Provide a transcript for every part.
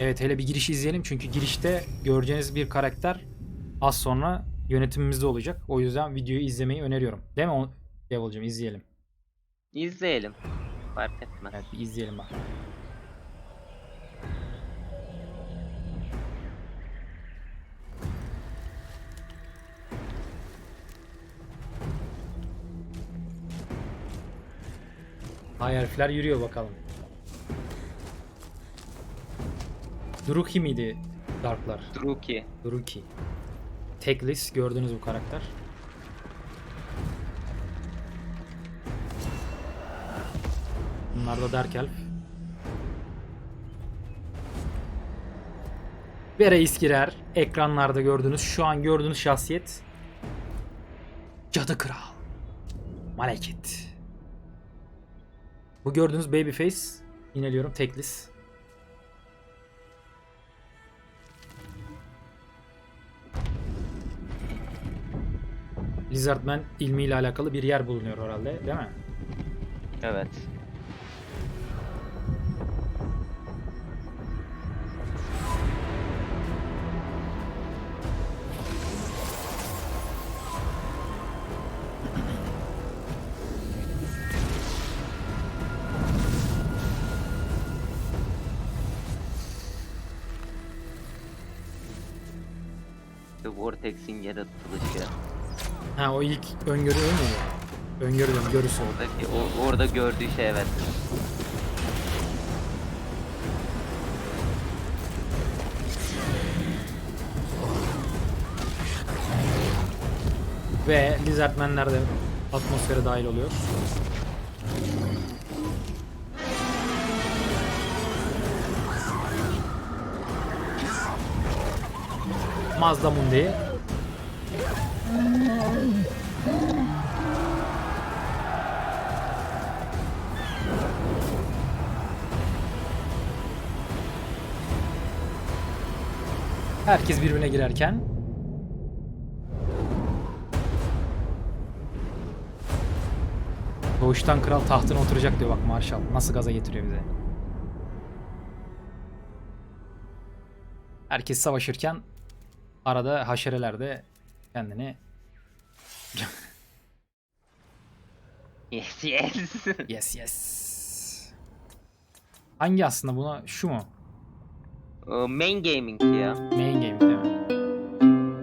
Evet hele bir girişi izleyelim çünkü girişte göreceğiniz bir karakter az sonra yönetimimizde olacak. O yüzden videoyu izlemeyi öneriyorum. Değil mi Devil'cim izleyelim. İzleyelim. Fark etmez. Evet bir izleyelim bak. Hay harfler yürüyor bakalım. Druki miydi Darklar? Druki. Druki. Teklis gördünüz bu karakter. Bunlar da Dark Elf. Ve reis girer. Ekranlarda gördüğünüz, şu an gördüğünüz şahsiyet Cadı Kral. Malekit. Bu gördüğünüz Babyface. Yineliyorum Teklis. Lizardman ilmiyle alakalı bir yer bulunuyor herhalde değil mi? Evet. The Vortex'in yaratılışı. Ha o ilk öngörü değil mi? Öngörü diyorum, görüsü. Oradaki, o, orada gördüğü şey evet. Ve Lizardmenler de atmosfere dahil oluyor. Mazda Mundi. Herkes birbirine girerken Doğuştan kral tahtına oturacak diyor bak Marshall. Nasıl gaza getiriyor bize. Herkes savaşırken arada haşereler de kendini Yes yes. yes yes. Hangi aslında buna şu mu? O, Main Gaming ya. Main değil mi?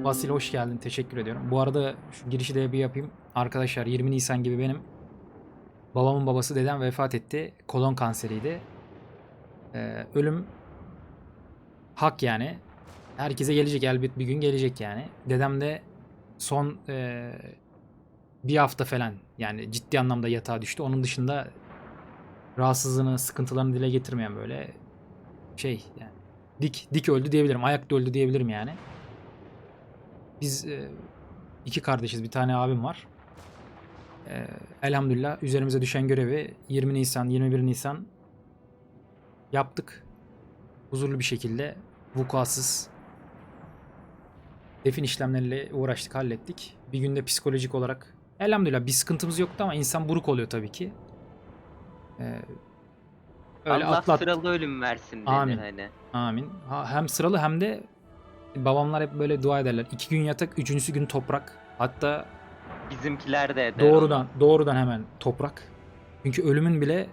Vasil hoş geldin. Teşekkür ediyorum. Bu arada şu girişi de bir yapayım. Arkadaşlar 20 Nisan gibi benim babamın babası dedem vefat etti. Kolon kanseriydi. Ee, ölüm hak yani. Herkese gelecek elbet bir gün gelecek yani. Dedem de son e, bir hafta falan yani ciddi anlamda yatağa düştü. Onun dışında rahatsızlığını, sıkıntılarını dile getirmeyen böyle şey yani dik dik öldü diyebilirim. Ayakta öldü diyebilirim yani. Biz e, iki kardeşiz. Bir tane abim var. E, elhamdülillah üzerimize düşen görevi 20 Nisan, 21 Nisan yaptık. Huzurlu bir şekilde vukuatsız defin işlemleriyle uğraştık, hallettik. Bir günde psikolojik olarak elhamdülillah bir sıkıntımız yoktu ama insan buruk oluyor tabii ki. E, öyle Allah atlat, sıralı ölüm versin denir Amin. hani. Amin. Ha, hem sıralı hem de babamlar hep böyle dua ederler. İki gün yatak, üçüncüsü gün toprak. Hatta Bizimkiler de eder doğrudan doğrudan hemen toprak. Çünkü ölümün bile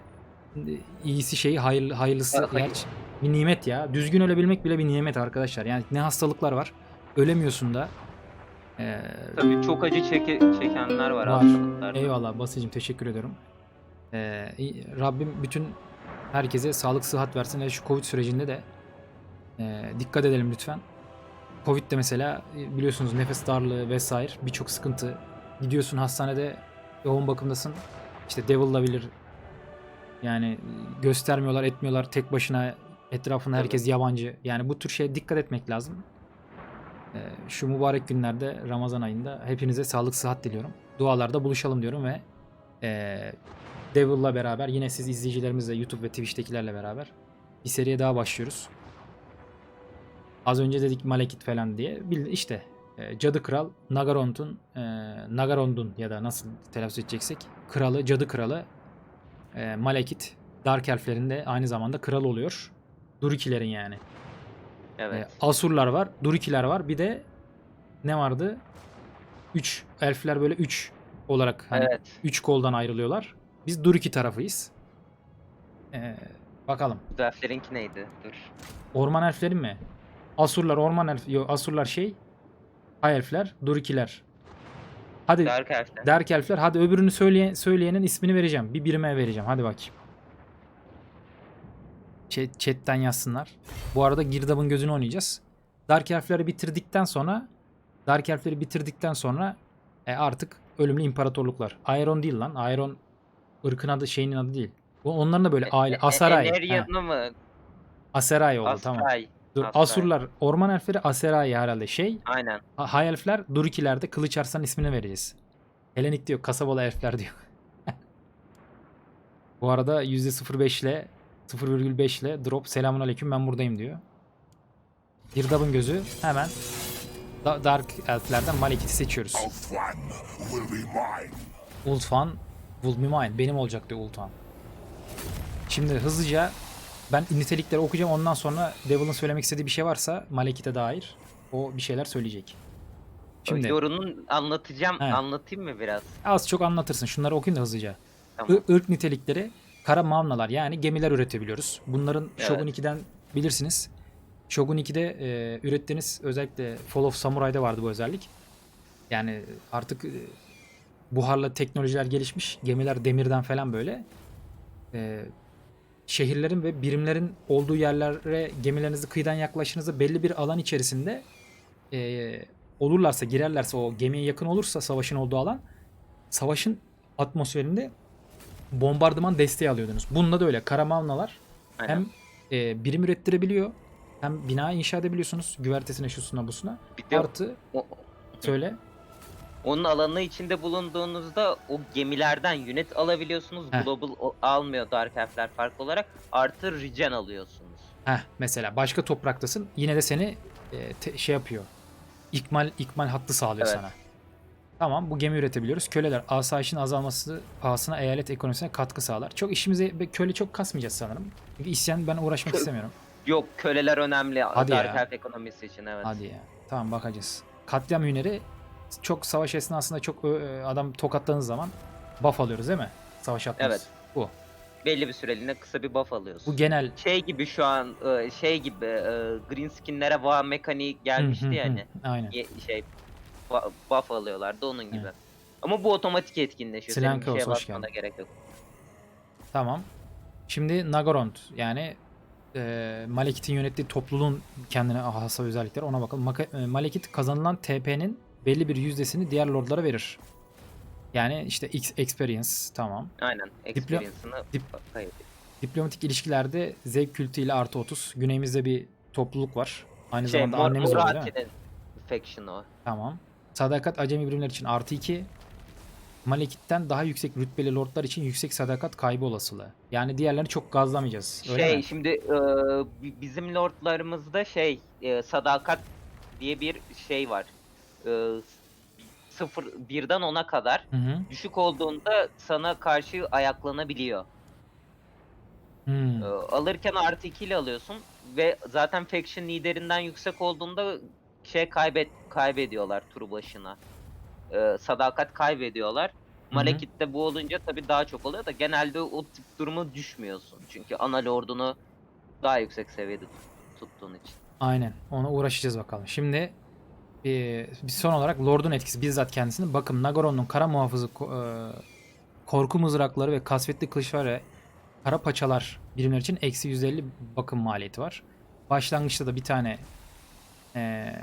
iyisi şeyi hayırlı, hayırlısı Ha, hayır. gerçi bir nimet ya. Düzgün ölebilmek bile bir nimet arkadaşlar. Yani ne hastalıklar var. Ölemiyorsun da. Ee. Tabii çok acı çeke- çekenler var, Var. hastalıklarda. Eyvallah Basıcığım teşekkür ediyorum. Ee, Rabbim bütün herkese sağlık sıhhat versin ve şu Covid sürecinde de e, dikkat edelim lütfen. Covid'de mesela e, biliyorsunuz nefes darlığı vesaire birçok sıkıntı. Gidiyorsun hastanede yoğun bakımdasın. İşte Devil'la bilir. Yani e, göstermiyorlar, etmiyorlar. Tek başına etrafında herkes yabancı. Yani bu tür şeye dikkat etmek lazım. Ee, şu mübarek günlerde Ramazan ayında hepinize sağlık sıhhat diliyorum. Dualarda buluşalım diyorum ve ee, Devil'la beraber yine siz izleyicilerimizle YouTube ve Twitch'tekilerle beraber bir seriye daha başlıyoruz. Az önce dedik Malekit falan diye. İşte e, Cadı Kral Nagarond'un e, Nagarond'un ya da nasıl telaffuz edeceksek kralı, cadı kralı e, Malekit Dark Elf'lerin de aynı zamanda kralı oluyor. Durukilerin yani. Evet. Ee, Asurlar var, Durikiler var. Bir de ne vardı? 3 elfler böyle 3 olarak hani evet. 3 koldan ayrılıyorlar. Biz Duriki tarafıyız. Ee, bakalım. Zafer'inki neydi? Dur. Orman elfleri mi? Asurlar orman elf yok Asurlar şey. Hay elfler, Durikiler. Hadi Dark Elf'ler. Dark elfler. Hadi öbürünü söyleyen, söyleyenin ismini vereceğim. Bir birime vereceğim. Hadi bakayım. Chat, chatten yazsınlar. Bu arada Girdab'ın gözünü oynayacağız. Dark elfleri bitirdikten sonra Dark elfleri bitirdikten sonra e, artık ölümlü imparatorluklar. Aeron değil lan. Aeron ırkın adı şeyinin adı değil. Bu onların da böyle aile. Asaray. Ha, Eneryan'ı mı? Aseray oldu tamam. Asray. Dur, Asaray. Asurlar, orman elfleri Aseray herhalde şey. Aynen. Ha- Hay elfler Durikilerde Kılıç Arslan ismini vereceğiz. Helenik diyor kasabalı elfler diyor. Bu arada %05 ile 0,5 ile drop selamun aleyküm ben buradayım diyor. Girdab'ın gözü hemen Da- Dark elflerden Malekith'i seçiyoruz. Ulthuan will be mine. Benim olacak diyor Ulthuan. Şimdi hızlıca ben nitelikleri okuyacağım ondan sonra Devil'ın söylemek istediği bir şey varsa Malekith'e dair o bir şeyler söyleyecek. Şimdi Yorunun anlatacağım. He. Anlatayım mı biraz? Az çok anlatırsın. Şunları okuyun da hızlıca. Tamam. I- ırk nitelikleri kara mavnalar yani gemiler üretebiliyoruz. Bunların Evet. Shogun 2'den bilirsiniz. Shogun 2'de e, ürettiğiniz özellikle Fall of Samurai'da vardı bu özellik. Yani artık e, buharla teknolojiler gelişmiş. Gemiler demirden falan böyle. E, şehirlerin ve birimlerin olduğu yerlere gemilerinizi kıyıdan yaklaştığınızda belli bir alan içerisinde e, olurlarsa girerlerse o gemiye yakın olursa savaşın olduğu alan savaşın atmosferinde bombardıman desteği alıyordunuz. Bununla da öyle. Karamavnalar hem e, birim ürettirebiliyor hem bina inşa edebiliyorsunuz. Güvertesine şusuna busuna. Bir de Artı o- söyle. Onun alanı içinde bulunduğunuzda o gemilerden unit alabiliyorsunuz. Heh. Global o- almıyor Dark Elf'ler farklı olarak. Artı regen alıyorsunuz. Heh, mesela başka topraktasın. Yine de seni e, te- şey yapıyor. İkmal ikmal hattı sağlıyor Evet. sana. Tamam bu gemi üretebiliyoruz. Köleler asayişin azalması pahasına eyalet ekonomisine katkı sağlar. Çok işimize be- köle çok kasmayacağız sanırım. Çünkü isyan ben uğraşmak istemiyorum. Yok köleler önemli Hadi Dark ya. Elf ekonomisi için evet. Hadi ya. Tamam bakacağız. Katliam hüneri çok savaş esnasında çok ö- adam tokatladığınız zaman buff alıyoruz değil mi? Savaş atmaz. Evet. Bu. Belli bir süreliğine kısa bir buff alıyorsun. Bu genel şey gibi şu an e, şey gibi e, green skinlere va mekaniği gelmişti Hı, hı, hı. yani. Aynen. Şey buff alıyorlardı onun gibi. Evet. Ama bu otomatik etkinleşiyor. Senin bir şeye basmana gerek yok. Tamam. Şimdi Nagorond yani e, Malekith'in yönettiği topluluğun kendine has özellikleri ona bakalım. Maka- e, Malekith kazanılan TP'nin belli bir yüzdesini diğer lordlara verir. Yani işte X experience tamam. Aynen. Experience'ını dip-. Diplomatik ilişkilerde zevk kültü ile artı 30. Güneyimizde bir topluluk var. Aynı Şey, zamanda Mor annemiz oluyor değil mi? Faction o. Tamam. Sadakat acemi birimler için artı 2. Malekith'ten daha yüksek rütbeli lordlar için yüksek sadakat kaybı olasılığı. Yani diğerlerini çok gazlamayacağız. Öyle Şey mi? şimdi e, bi- bizim lordlarımızda şey e, sadakat diye bir şey var. E, sıfır birden 10'a kadar Hı hı. düşük olduğunda sana karşı ayaklanabiliyor. Hmm. Ee, alırken artı 2 ile alıyorsun ve zaten faction liderinden yüksek olduğunda şey kaybet kaybediyorlar tur başına. Ee, sadakat kaybediyorlar. hı. Malekith'te bu olunca tabii daha çok oluyor da genelde o tip duruma düşmüyorsun. Çünkü ana lordunu daha yüksek seviyede tut- tuttuğun için. Aynen. Ona uğraşacağız bakalım. Şimdi e, bir son olarak Lord'un etkisi bizzat kendisini. Bakın Nagorond'un kara muhafızı e, korku mızrakları ve kasvetli kılıçlar ve kara paçalar birimler için eksi 150 bakım maliyeti var. Başlangıçta da bir tane e,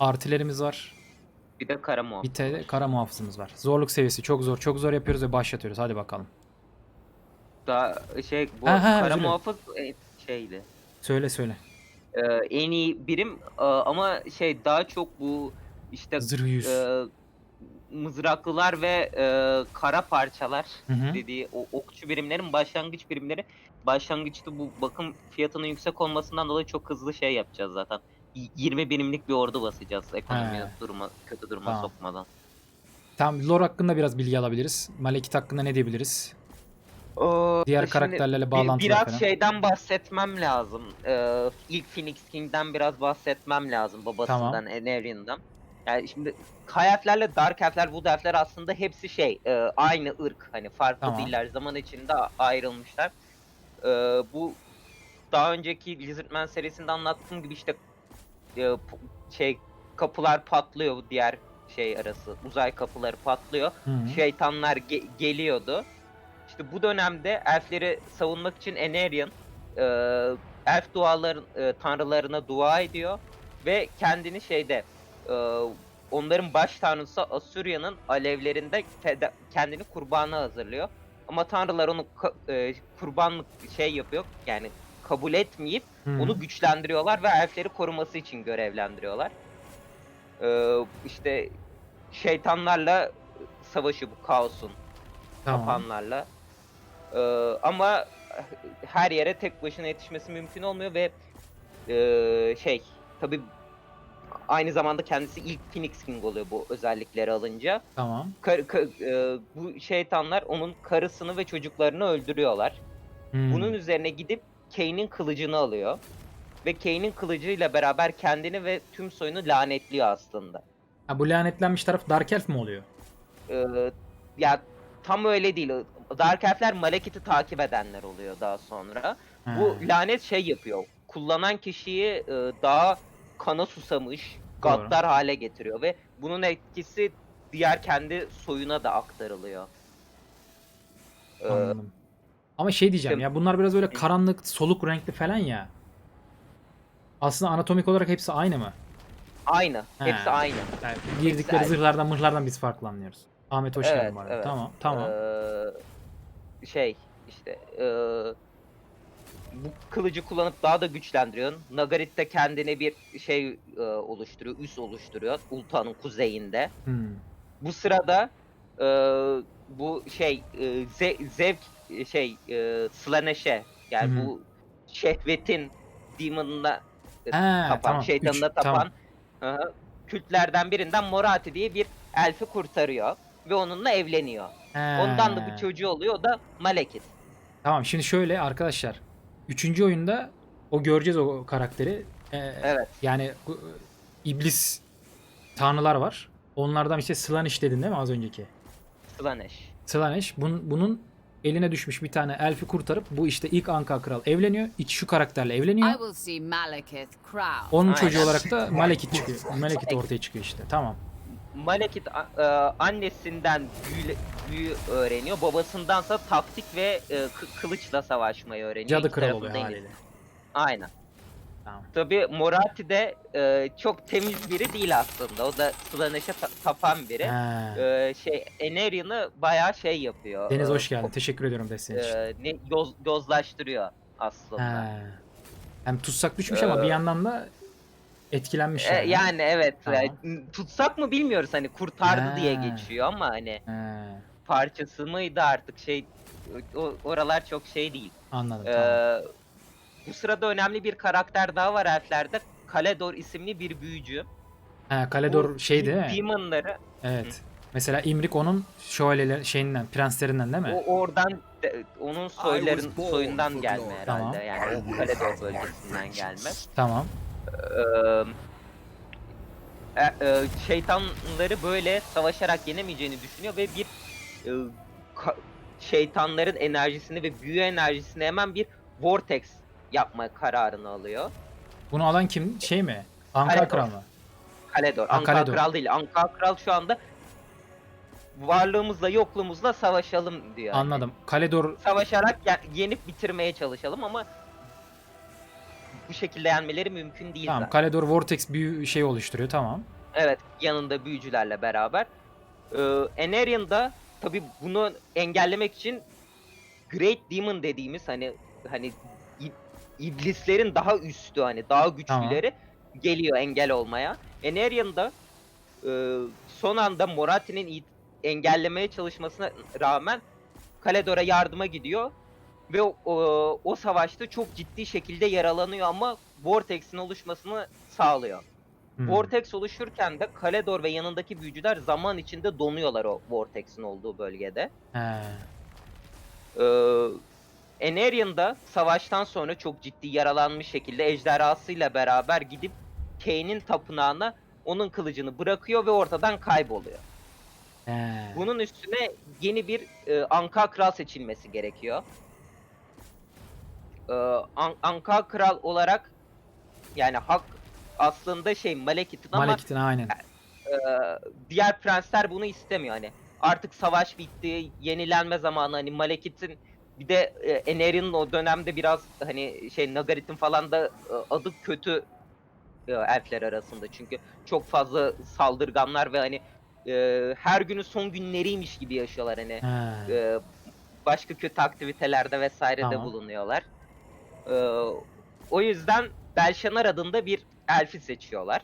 artilerimiz var. Bir de kara muhafız. Bir tane de kara muhafızımız var. Zorluk seviyesi çok zor. Çok zor yapıyoruz ve başlatıyoruz. Hadi bakalım. Daha şey bu Ha, ha, özür kara muhafız e, şeydi. Söyle söyle. Ee, en iyi birim e, ama şey daha çok bu işte e, mızraklılar ve e, kara parçalar Hı hı. dediği o okçu birimlerin başlangıç birimleri başlangıçta bu bakım fiyatının yüksek olmasından dolayı çok hızlı şey yapacağız zaten. Y- 20 birimlik bir ordu basacağız ekonomiyi He. duruma kötü duruma Tamam. sokmadan. Tamam lore hakkında biraz bilgi alabiliriz. Malekith hakkında ne diyebiliriz? Ee, Diğer şimdi karakterlerle bağlantılar Biraz falan. şeyden bahsetmem lazım. Ee, ilk Phoenix King'den biraz bahsetmem lazım babasından, Tamam. Enarian'dan. Yani şimdi Elf'lerle Dark Elf'ler, Wood Elf'ler aslında hepsi şey, e, aynı ırk. Hani farklı Tamam. değiller, zaman içinde ayrılmışlar. Ee, bu daha önceki Lizardman serisinde anlattığım gibi işte e, şey kapılar patlıyor diğer şey arası. Uzay kapıları patlıyor Hı hı. şeytanlar ge- geliyordu. İşte bu dönemde elfleri savunmak için Enarion e, elf duaların e, tanrılarına dua ediyor ve kendini şeyde e, onların baş tanrısı Asurya'nın alevlerinde kendini kurbana hazırlıyor. Ama tanrılar onu e, kurbanlık şey yapıyor yani kabul etmeyip hı. onu güçlendiriyorlar ve elfleri koruması için görevlendiriyorlar. Ee, işte şeytanlarla savaşı bu kaosun Tamam. kapanlarla. Ee, ama her yere tek başına yetişmesi mümkün olmuyor ve ee, şey tabi aynı zamanda kendisi ilk Phoenix King oluyor bu özellikleri alınca. Tamam. Kar- ka- ee, bu şeytanlar onun karısını ve çocuklarını öldürüyorlar. Hı. Bunun üzerine gidip Kane'in kılıcını alıyor. Ve Kane'in kılıcıyla beraber kendini ve tüm soyunu lanetliyor aslında. Ha, bu lanetlenmiş taraf Dark Elf mi oluyor? Ee, ya tam öyle değil. Dark Elf'ler Malekith'i takip edenler oluyor daha sonra. Ha. Bu lanet şey yapıyor. Kullanan kişiyi e, daha kana susamış, gaddar hale getiriyor ve bunun etkisi diğer kendi soyuna da aktarılıyor. Ee, Anladım. Ama şey diyeceğim ya bunlar biraz böyle karanlık, soluk renkli falan ya. Aslında anatomik olarak hepsi aynı mı? aynı. Hepsi He. aynı. Yani girdikleri aynı. zırhlardan mırlardan biz farklı anlıyoruz. Ahmet hoş Evet, geldin bu arada. evet. Tamam, tamam. Ee, şey işte ee, bu kılıcı kullanıp daha da güçlendiriyorsun. Nagarit de kendine bir şey ee, oluşturuyor, üs oluşturuyor Ulta'nın kuzeyinde. Hmm. Bu sırada ee, bu şey ee, ze- zevk ee, şey ee, Slaneş'e yani hı. bu şehvetin demon'ına Ha, tapan, tamam. şeytanına Üç, tapan tamam. hı, kültlerden birinden Morati diye bir elfi kurtarıyor ve onunla evleniyor. Ondan da He. bir çocuğu oluyor o da Malekith. Tamam şimdi şöyle arkadaşlar. Üçüncü oyunda o göreceğiz o karakteri. Ee, Evet. Yani bu, iblis tanrılar var. Onlardan işte Slaanesh dedin değil mi az önceki? Slanesh. Slaanesh bunun, bunun eline düşmüş bir tane elfi kurtarıp bu işte ilk Anka Kral evleniyor. İç şu karakterle I evleniyor. will see Malekith crowned. Onun Aynen. çocuğu olarak da Malekith çıkıyor. Malekith ortaya çıkıyor işte. Tamam. Malekith e, annesinden büyü, büyü öğreniyor. Babasındansa taktik ve e, kı- kılıçla savaşmayı öğreniyor. Cadı İki kral tarafın oluyor haliyle. Aynen. Tamam. Tabi Morati de e, çok temiz biri değil aslında. O da Slanesh'e ta- tapan biri. Ha. E, şey Enarian'ı bayağı şey yapıyor. Deniz E, hoş geldin. Teşekkür ediyorum desteğin için. e, ne yoz, yozlaştırıyor aslında. Ha. Hem tutsak düşmüş ama Ee, bir yandan da etkilenmiş E, yani. yani evet. Tamam. e, tutsak mı bilmiyoruz hani kurtardı Ha. diye geçiyor ama hani Ha, parçası mıydı artık şey o, oralar çok şey değil. anladım. Ee, tamam. bu sırada önemli bir karakter daha var elflerde. Kaledor isimli bir büyücü. Ha, Kaledor Bu şey değil mi? Demon'ları Evet. Mesela İmrik onun şövalyeler şeyinden, prenslerinden değil mi? o oradan de- onun soyların soyundan gelme herhalde. Tamam. Yani Kaledor bölgesinden gelme. Tamam. E, e, şeytanları böyle savaşarak yenemeyeceğini düşünüyor ve bir e, şeytanların enerjisini ve büyü enerjisini hemen bir vortex yapma kararını alıyor. Bunu alan kim? Şey mi? Anka Kaledor. Kral mı? Kaledor. Ha, Anka Kaledor. Kral değil. Anka Kral şu anda varlığımızla yokluğumuzla savaşalım diyor. Anladım. Kaledor Savaşarak ye- yenip bitirmeye çalışalım ama bu şekilde yenmeleri mümkün değil tamam. zaten. Kaledor Vortex bir şey oluşturuyor. Tamam. Evet, yanında büyücülerle beraber. Ee, Enarian da tabi bunu engellemek için Great Demon dediğimiz hani hani iblislerin daha üstü hani daha güçlüleri geliyor engel olmaya. Enarian da e, son anda Morati'nin engellemeye çalışmasına rağmen Kaledor'a yardıma gidiyor ve o, o, o savaşta çok ciddi şekilde yaralanıyor ama Vortex'in oluşmasını sağlıyor. Hmm. Vortex oluşurken de Kaledor ve yanındaki büyücüler zaman içinde donuyorlar o Vortex'in olduğu bölgede. He. Ee, Enarian'da savaştan sonra çok ciddi yaralanmış şekilde ejderhasıyla beraber gidip Kane'in tapınağına onun kılıcını bırakıyor ve ortadan kayboluyor. He. Bunun üstüne yeni bir e, Anka Kral seçilmesi gerekiyor. Ee, An- Anka Kral olarak yani hak aslında şey Malekith'in ama Malekith'in aynen. e, diğer prensler bunu istemiyor hani. Artık savaş bitti, yenilenme zamanı hani Malekith'in bir de e, Eneri'nin o dönemde biraz hani şey Nagarit'in falan da e, adı kötü e, elfler arasında. Çünkü çok fazla saldırganlar ve hani e, her günü son günleriymiş gibi yaşıyorlar hani. He. E, başka kötü aktivitelerde vesaire de Tamam. bulunuyorlar. E, o yüzden Belşanar adında bir elfi seçiyorlar.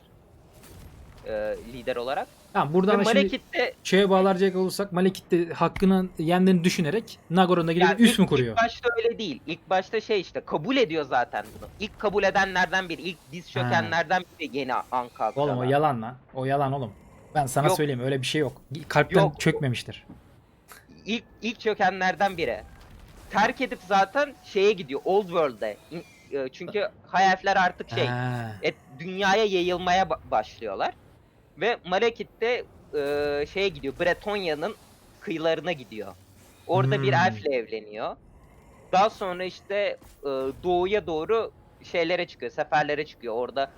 e, lider olarak. Tamam Ve buradan da şimdi şeye bağlayacak olursak Malekith de hakkını yendiğini düşünerek Nagor'una gidip üst ilk, mü kuruyor? ilk başta öyle değil. İlk başta şey işte kabul ediyor zaten bunu. İlk kabul edenlerden biri, ilk diz çökenlerden biri yeni Anka Oğlum o yalan lan. O yalan oğlum. Ben sana Yok. söyleyeyim öyle bir şey yok. Kalpten Yok. çökmemiştir. İlk ilk çökenlerden biri. Terk edip zaten şeye gidiyor Old World'e. E, Çünkü High Elf'ler artık şey Ha. et, dünyaya yayılmaya ba- başlıyorlar. Ve Malekith de e, şeye gidiyor. Bretonya'nın kıyılarına gidiyor. Orada bir Hmm. elfle evleniyor. Daha sonra işte e, doğuya doğru şeylere çıkıyor, seferlere çıkıyor. Orada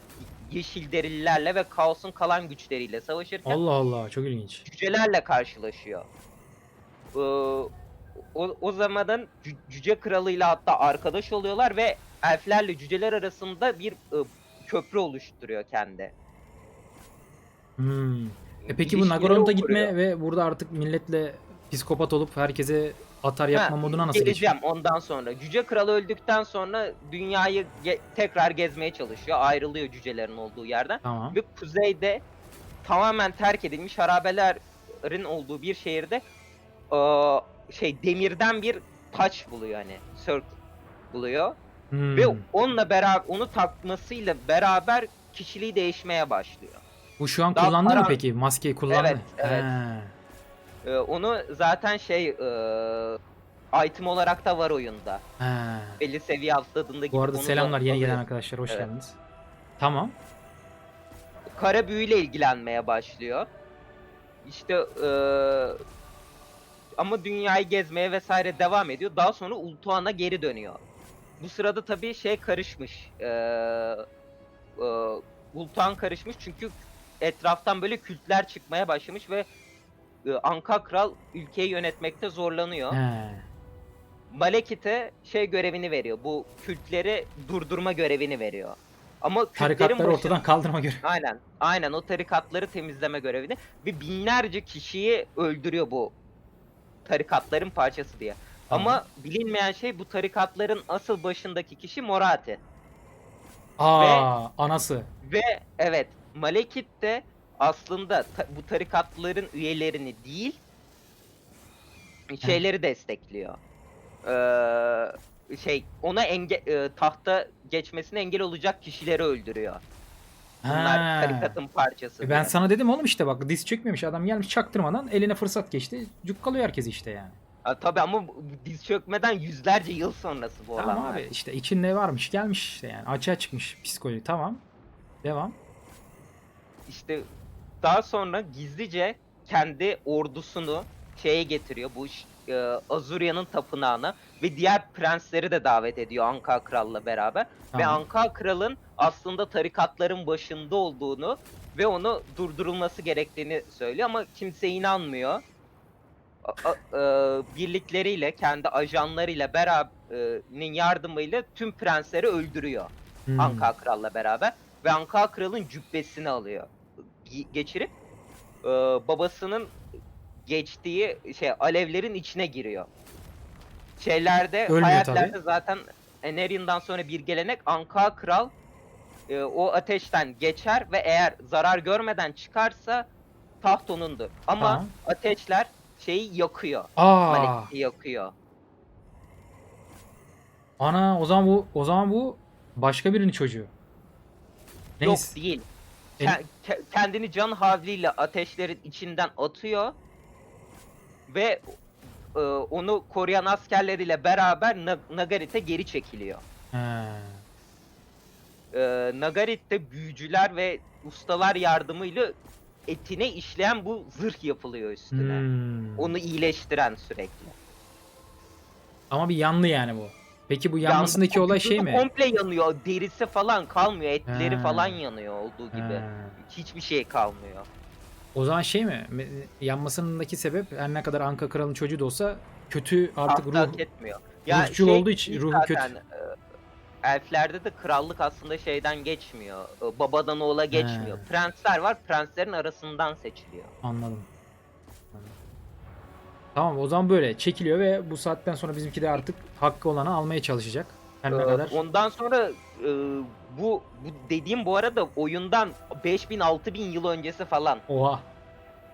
yeşil derilerle ve kaosun kalan güçleriyle savaşırken Allah Allah çok ilginç. cücelerle karşılaşıyor. Ee, o, o zamanın cü- cüce kralıyla hatta arkadaş oluyorlar ve elflerle cüceler arasında bir e, köprü oluşturuyor kendi. Hmm. E peki bu İlişkileri gitme ve burada artık milletle psikopat olup herkese atar yapma Ha, moduna nasıl geçiyor? Geleceğim ondan sonra. Cüce kral öldükten sonra dünyayı ge- tekrar gezmeye çalışıyor. Ayrılıyor cücelerin olduğu yerden. Tamam. Ve kuzeyde tamamen terk edilmiş harabelerin olduğu bir şehirde eee, şey demirden bir taç buluyor hani. Circle buluyor. Hmm. Ve onunla beraber onu takmasıyla beraber kişiliği değişmeye başlıyor. Bu şu an Daha kullandı mı peki? Maskeyi kullandı Evet, evet. Ee, onu zaten şey eee, item olarak da var oyunda. Ha. Belli seviye atladığında gidip Bu arada selamlar yeni gelen arkadaşlar hoş Evet. geldiniz. Tamam. Kara büyüyle ilgilenmeye başlıyor. İşte eee, ama dünyayı gezmeye vesaire devam ediyor. Daha sonra Ultuan'a geri dönüyor. Bu sırada tabii şey karışmış. Eee eee, Ultuan karışmış çünkü etraftan böyle kültler çıkmaya başlamış ve e, Anka Kral ülkeyi yönetmekte zorlanıyor. He. Malekith'e şey görevini veriyor. Bu kültleri durdurma görevini veriyor. Ama kültlerin Tarikatları başında- ortadan kaldırma göre. Aynen. Aynen o tarikatları temizleme görevini ve binlerce kişiyi öldürüyor bu tarikatların parçası diye. Tamam. Ama bilinmeyen şey bu tarikatların asıl başındaki kişi Morati. Aa, anası. Ve evet Malekith de aslında ta- bu tarikatların üyelerini değil şeyleri destekliyor. Ee, şey ona enge e, tahta geçmesine engel olacak kişileri öldürüyor. Bunlar Ha. tarikatın parçası. E ben diye. sana dedim oğlum işte bak diz çökmemiş adam gelmiş çaktırmadan eline fırsat geçti. Cukkalıyor herkes işte yani. Ha, tabii ama bu- diz çökmeden yüzlerce yıl sonrası bu Tamam olanlar. abi işte içinde varmış gelmiş işte yani açığa çıkmış psikoloji tamam. Devam. İşte daha sonra gizlice kendi ordusunu şeye getiriyor bu ş- e, Azurya'nın tapınağına ve diğer prensleri de davet ediyor Anka Kral'la beraber. Ve Tamam. Anka Kral'ın aslında tarikatların başında olduğunu ve onu durdurulması gerektiğini söylüyor ama kimse inanmıyor. A- a- e, birlikleriyle, kendi ajanlarıyla beraberinin yardımıyla tüm prensleri öldürüyor. Hmm. Anka Kral'la beraber ve Anka Kral'ın cübbesini alıyor. Ge- Geçirip e, babasının geçtiği şey alevlerin içine giriyor. Şeylerde Ölmüyor tabii. zaten Enerian'dan sonra bir gelenek Anka Kral e, o ateşten geçer ve eğer zarar görmeden çıkarsa taht onundur. Ama Tamam. ateşler şeyi yakıyor. Aa, yakıyor. ana o zaman bu o zaman bu başka birinin çocuğu. Neyse. Yok değil. En- Ke- ke- kendini can havliyle ateşlerin içinden atıyor ve e, onu koruyan askerleriyle beraber Na- Nagarit'e geri çekiliyor. E, Nagarit'te büyücüler ve ustalar yardımıyla etine işleyen bu zırh yapılıyor üstüne. Hmm. Onu iyileştiren sürekli. Ama bir yanlı yani bu. Peki bu yanmasındaki Yalnız olay şey mi? Komple yanıyor. Derisi falan kalmıyor. Etleri Ha. falan yanıyor olduğu gibi. He. Hiçbir şey kalmıyor. O zaman şey mi? Yanmasındaki sebep her ne kadar Anka Kral'ın çocuğu da olsa kötü artık ruh. etmiyor. ruhçul olduğu için değil ruhu zaten, e, Elflerde de krallık aslında şeyden geçmiyor. e, Babadan oğula geçmiyor. Prensler var. Prenslerin arasından seçiliyor. Anladım. Anladım. Tamam o zaman böyle çekiliyor ve bu saatten sonra bizimki de artık hakkı olanı almaya çalışacak. Her ne Ee, kadar. Ondan sonra e, bu bu dediğim bu arada oyundan 5000 6000 yıl öncesi falan. Oha.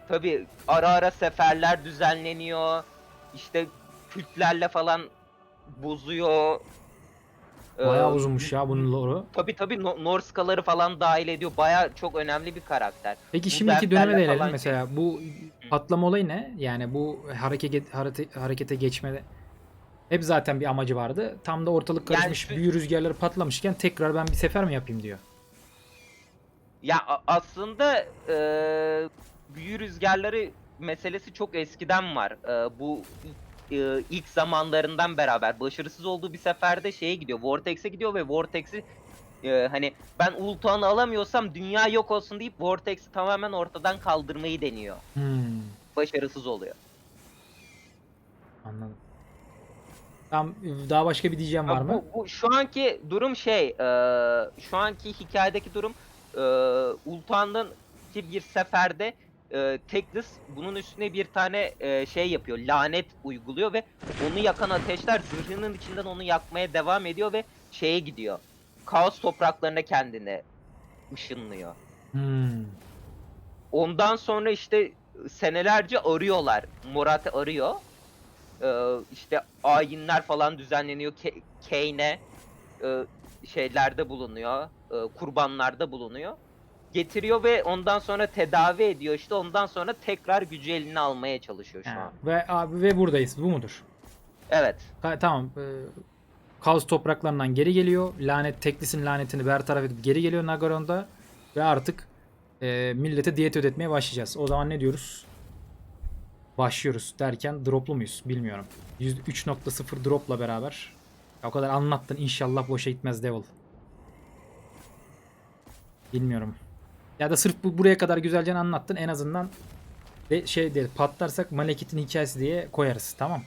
Tabi ara ara seferler düzenleniyor. İşte kültlerle falan bozuyor. Bayağı Ee, uzunmuş ya bunun lore'u. Tabi tabi No- Norskaları falan dahil ediyor. Baya çok önemli bir karakter. Peki Bu şimdiki dertlerle döneme falan değinelim mesela. Bu patlama olayı ne? Yani bu hareket harete, harekete geçmede hep zaten bir amacı vardı. Tam da ortalık Yani karışmış, şu- büyü rüzgarları patlamışken tekrar ben bir sefer mi yapayım diyor. Ya a- aslında e, büyü rüzgarları meselesi çok eskiden var. E, bu e, ilk zamanlarından beraber başarısız olduğu bir seferde şeye gidiyor. Vortex'e gidiyor ve Vortex'i e, hani ben Ultuan'ı alamıyorsam dünya yok olsun deyip Vortex'i tamamen ortadan kaldırmayı deniyor. Hmm, Başarısız oluyor. anladım. Tam daha başka bir diyeceğim var mı? Bu, bu şu anki durum şey, e, şu anki hikayedeki durum e, Ultuan'ın bir seferde e, Teklis bunun üstüne bir tane e, şey yapıyor, lanet uyguluyor ve onu yakan ateşler zırhının içinden onu yakmaya devam ediyor ve şeye gidiyor. Kaos topraklarına kendini ışınlıyor. Hmm. Ondan sonra işte senelerce arıyorlar. Morat arıyor. Ee, işte ayinler falan düzenleniyor. Ke- Kane'e e, şeylerde bulunuyor. e, kurbanlarda bulunuyor. Getiriyor ve ondan sonra tedavi ediyor işte. Ondan sonra tekrar gücü eline almaya çalışıyor şu an. Ve abi ve buradayız. Bu mudur? Evet. Ha, tamam. E, Kaos topraklarından geri geliyor. Lanet teklisin lanetini bertaraf edip geri geliyor Nagaron'da ve artık e, millete diyet ödetmeye başlayacağız. O zaman ne diyoruz? Başlıyoruz derken droplu muyuz? Bilmiyorum. 3.0 dropla beraber. O kadar anlattın inşallah boşa gitmez Devil. Bilmiyorum. Ya da sırf bu buraya kadar güzelce anlattın en azından de şey diye patlarsak Malekith'in hikayesi diye koyarız tamam.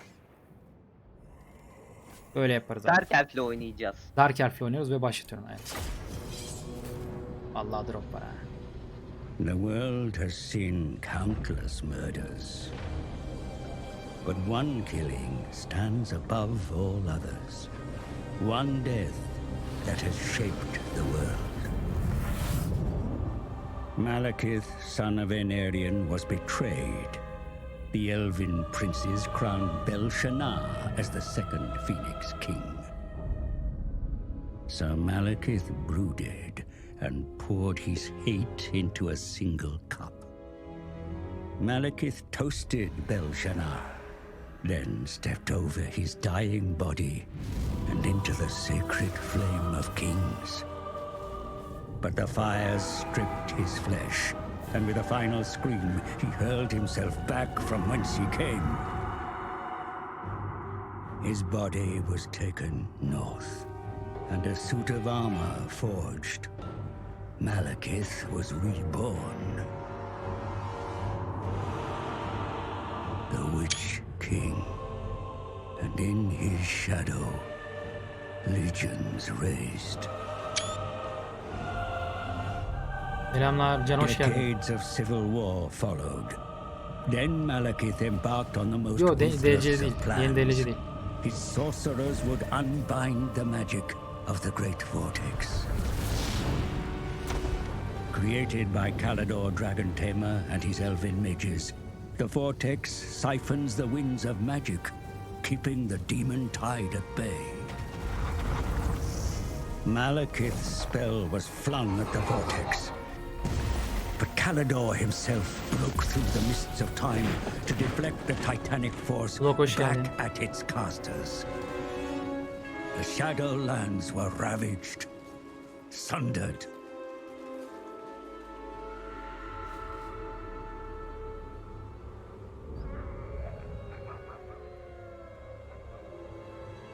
Öyle yaparız abi. Dark Elf'le oynayacağız. Dark Elf'le oynuyoruz ve başlatıyorum evet. Vallahi drop var ha. The world has seen countless murders. But one killing stands above all others. One death that has shaped the world. Malekith, son of Enarion, was betrayed. The elven princes crowned Belshazzar as the second Phoenix King. Sir Malekith brooded and poured his hate into a single cup. Malekith toasted Belshazzar, then stepped over his dying body and into the sacred flame of kings. But the fires stripped his flesh, and with a final scream, he hurled himself back from whence he came. His body was taken north, and a suit of armor forged. Malekith was reborn. The Witch King. And in his shadow, legions raised. Selamlar Can hoş geldin. Decades of civil war followed. Then Malekith embarked on the most Yo de- ruthless değil. of plans. Yeni derece değil. His sorcerers would unbind the magic of the Great Vortex. Created by Kalidor Dragon Tamer and his elven mages, the Vortex siphons the winds of magic, keeping the demon tide at bay. Malekith's spell was flung at the Vortex, but Calidor himself broke through the mists of time to deflect the titanic force Blok hoş geldin. back at its casters. The Shadowlands were ravaged, sundered.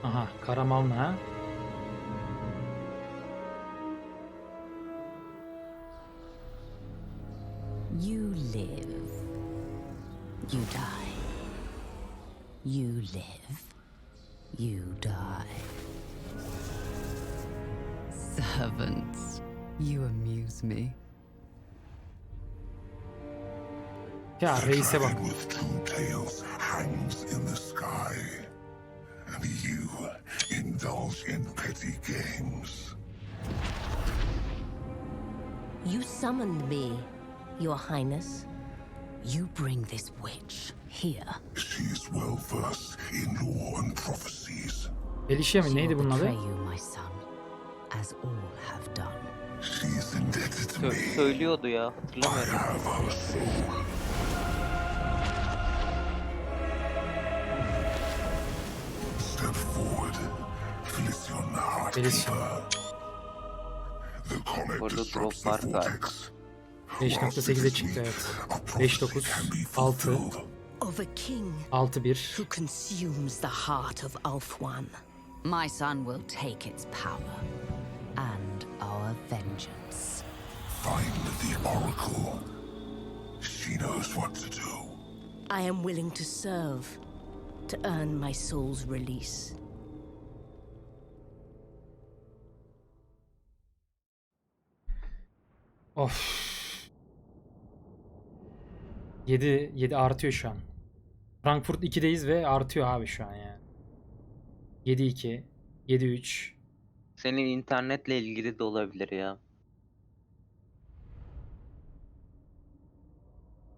Aha Karamalna ha. You live. You die. You live. You die. Servants, you amuse me. Ya reise bak. You indulge in petty games. You summoned me, Your Highness. You bring this witch here. She's well versed in law and prophecies. Felişe mi? She Neydi will bunun betray adı? you, my son, as all have done. She's indebted to me. söylüyordu ya I have her soul. Felicion Felicion. Heartkeeper. The comet Orada disrupts drop the var galiba. vortex. 5.8'e çıktı evet. 5.9, 6, Of a king 6-1. who consumes the heart of Ulfwan. My son will take its power and our vengeance. Find the Oracle. She knows what to do. I am willing to serve to earn my soul's release. Of. 7 7 artıyor şu an. Frankfurt 2'deyiz ve artıyor abi şu an yani. 7-2, 7-3. Senin internetle ilgili de olabilir ya.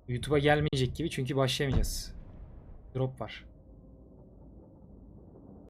YouTube'a gelmeyecek gibi çünkü başlayamayacağız. Drop var.